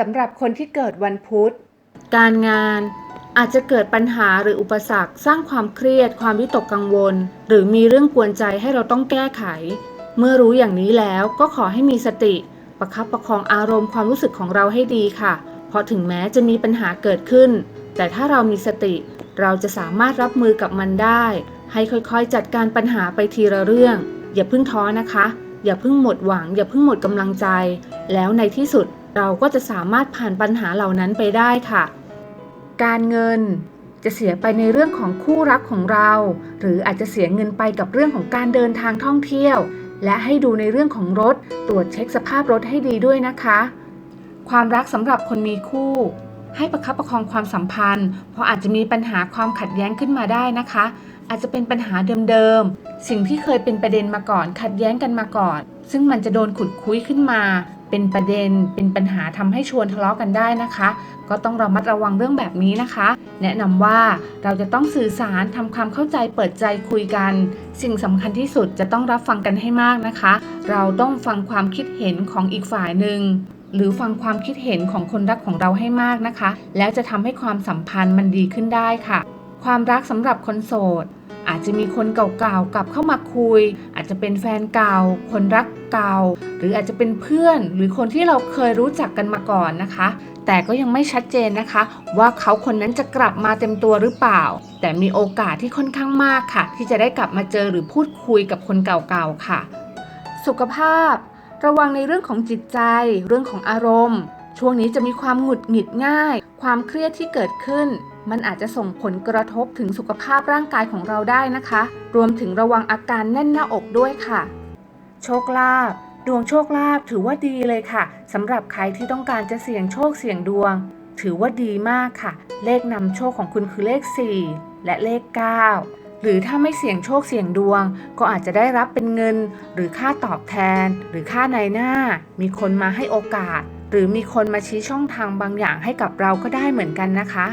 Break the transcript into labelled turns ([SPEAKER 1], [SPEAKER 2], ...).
[SPEAKER 1] สำหรับคนที่เกิดวันพุธ
[SPEAKER 2] การงานอาจจะเกิดปัญหาหรืออุปสรรค สร้างความเครียด ความวิตกกังวล หรือมีเรื่องกวนใจให้เราต้องแก้ไข เมื่อรู้อย่างนี้แล้วก็ขอให้มีสติ ประคับประคองอารมณ์ความรู้สึกของเราให้ดีค่ะ เพราะถึงแม้จะมีปัญหาเกิดขึ้น แต่ถ้าเรามีสติ เราจะสามารถรับมือกับมันได้ ให้ค่อยๆ จัดการปัญหาไปทีละเรื่อง อย่าเพิ่งท้อนะคะ อย่าเพิ่งหมดหวัง อย่าเพิ่งหมดกำลังใจ แล้วในที่สุด เราก็จะสามารถผ่านปัญหาเหล่านั้นไปได้ค่ะ การเงินจะเสียไปในเรื่องของคู่รักของเรา หรืออาจจะเสียเงินไปกับเรื่องของการเดินทางท่องเที่ยว และให้ดูในเรื่องของรถ ตรวจเช็คสภาพรถให้ดีด้วยนะคะ ความรักสำหรับคนมีคู่ ให้ประคับประคองความสัมพันธ์ เพราะอาจจะมีปัญหาความขัดแย้งขึ้นมาได้นะคะ อาจจะเป็นปัญหาเดิมๆสิ่งที่เคยเป็นประเด็นมาก่อน ขัดแย้งกันมาก่อน ซึ่งมันจะโดนขุดคุ้ยขึ้นมา เป็นประเด็นเป็นปัญหาทำให้ชวนทะเลาะกันได้นะคะ ก็ต้องระมัดระวังเรื่องแบบนี้นะคะ แนะนำว่าเราจะต้องสื่อสารทำความเข้าใจเปิดใจคุยกัน สิ่งสำคัญที่สุดจะต้องรับฟังกันให้มากนะคะ เราต้องฟังความคิดเห็นของอีกฝ่ายหนึ่งหรือฟังความคิดเห็นของคนรักของเราให้มากนะคะ แล้วจะทำให้ความสัมพันธ์มันดีขึ้นได้ค่ะ ความรักสำหรับคนโสด อาจจะมีคนเก่าๆกลับเข้ามาคุย อาจจะเป็นแฟนเก่า คนรัก เก่า หรืออาจจะเป็นเพื่อน หรือคนที่เราเคยรู้จักกันมาก่อนนะคะ แต่ก็ยังไม่ชัดเจนนะคะ ว่าเขาคนนั้นจะกลับมาเต็มตัวหรือเปล่า แต่มีโอกาสที่ค่อนข้างมากค่ะ ที่จะได้กลับมาเจอหรือพูดคุยกับคนเก่าๆค่ะ สุขภาพ ระวังในเรื่องของจิตใจ เรื่องของอารมณ์ ช่วงนี้จะมีความหงุดหงิดง่าย ความเครียดที่เกิดขึ้นมันอาจจะส่งผลกระทบถึงสุขภาพร่างกายของเราได้นะคะ รวมถึงระวังอาการแน่นหน้าอกด้วยค่ะ โชคลาภดวงโชคลาภถือว่าดีเลยค่ะสำหรับใครที่ต้องการจะเสี่ยงโชคเสี่ยงดวง ถือว่าดีมากค่ะ เลขนำโชคของคุณคือเลข 4 และเลข 9 หรือถ้าไม่เสี่ยงโชคเสี่ยงดวง ก็อาจจะได้รับเป็นเงิน หรือค่าตอบแทน หรือค่าในหน้า มีคนมาให้โอกาส หรือมีคนมาชี้ช่องทางบางอย่างให้กับเราก็ได้เหมือนกันนะคะ